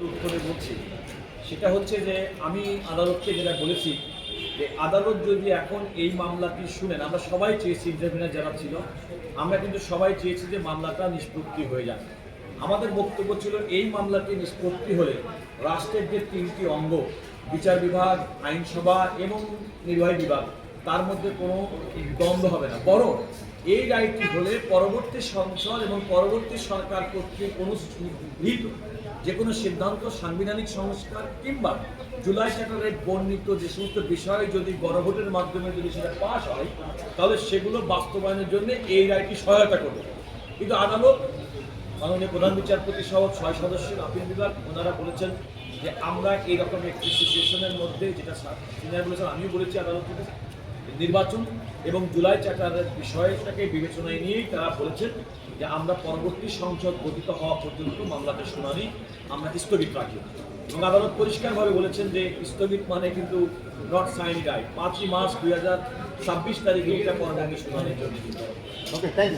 উত্তরে বলছি, সেটা হচ্ছে যে আমি আদালতকে যেটা বলেছি যে আদালত যদি এখন এই মামলাটি শুনেন, আমরা সবাই চেয়েছি ইন্টারভিউনার যারা ছিল, আমরা কিন্তু সবাই চেয়েছি যে মামলাটা নিষ্পত্তি হয়ে যাক। আমাদের বক্তব্য ছিল এই মামলাটি নিষ্পত্তি হলে রাষ্ট্রের যে তিনটি অঙ্গ, বিচার বিভাগ, আইনসভা এবং নির্বাহী বিভাগ, তার মধ্যে কোনো দ্বন্দ্ব হবে না। বরং এই রায়টি হলে পরবর্তী সংসদ এবং পরবর্তী সরকার কর্তৃক অনুগৃহীত যে কোনো সিদ্ধান্ত, সাংবিধানিক সংস্কার কিংবা জুলাই চ্যাটারের বর্ণিত যে সমস্ত বিষয় যদি গণভোটের মাধ্যমে যদি সেটা পাশ হয়, তাহলে সেগুলো বাস্তবায়নের জন্য এই রায়টি সহায়তা করবে। কিন্তু আদালত, মাননীয় প্রধান বিচারপতি সহ ছয় সদস্যের আপিল বিভাগ, ওনারা বলেছেন যে আমরা এইরকম একটি সিচুয়েশনের মধ্যে যেটা সিনিয়র বলেছেন, আমিও বলেছি আদালত নির্বাচন এবং জুলাই চার্টারের বিষয়টাকে বিবেচনায় নিয়েই তারা বলেছেন যে আমরা পরবর্তী সংসদ গঠিত হওয়া পর্যন্ত মামলাতে শুনানি আমরা স্থগিত রাখি। এবং আদালত পরিষ্কারভাবে বলেছেন যে স্থগিত মানে কিন্তু নট সাইন রাইট পাঁচই মার্চ দুই হাজার ছাব্বিশ তারিখে এটা পরবর্তী শুনানির জন্য।